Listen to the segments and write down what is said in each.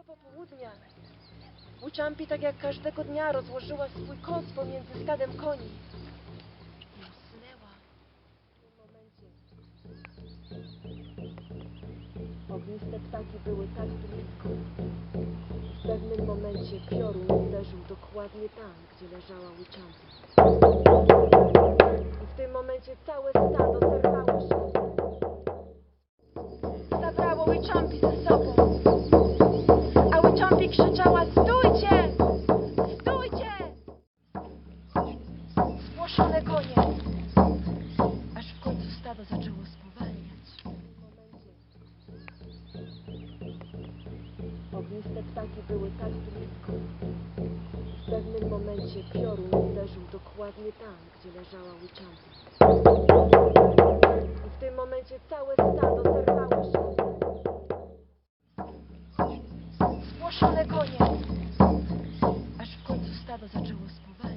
Tego popołudnia Łuczampi tak jak każdego dnia rozłożyła swój koc pomiędzy stadem koni. I momencie ogniste ptaki były tak blisko. W pewnym momencie piorun uderzył dokładnie tam, gdzie leżała Łuczampi. I w tym momencie całe stado zerwało się. Zabrało Łuczampi ze sobą. Spłoszone konie. Aż w końcu stado zaczęło spowalniać. Ogniste ptaki były tak blisko. W pewnym momencie piorun uderzył dokładnie tam, gdzie leżała Łuczampi. I w tym momencie całe stado zerwało się. Spłoszone konie. Aż w końcu stado zaczęło spowalniać.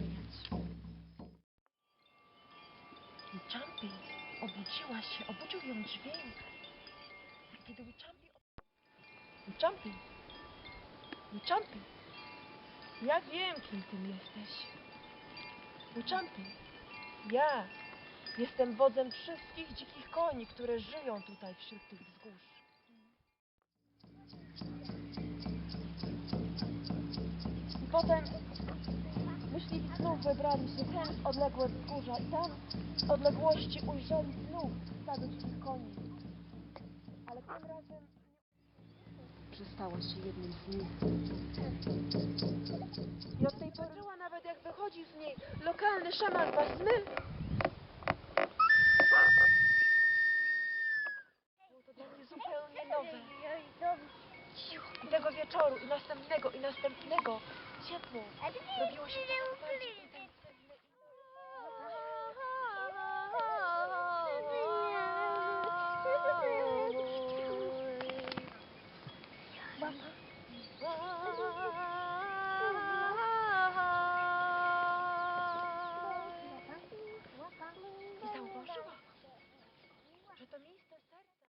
Łuczampi obudziła się, obudził ją dźwięk. Kiedy Łuczampi... Łuczampi! Łuczampi! Ja wiem, kim ty jesteś. Łuczampi! Ja jestem wodzem wszystkich dzikich koni, które żyją tutaj wśród tych wzgórz. I potem myśliwi znów wybrali się ten w odległe wzgórza i tam z odległości ujrzeli znów stado dzikich koni. Ale tym razem że stała się jednym z nich. I od tej pory nawet jak wychodzi z niej lokalny szaman Basmy. Było to dla mnie zupełnie nowe. I tego wieczoru, i następnego, i następnego Então, ciepło. Robiło się coraz bardziej intensywnie. Nie zauważyłam, że to miejsce serca...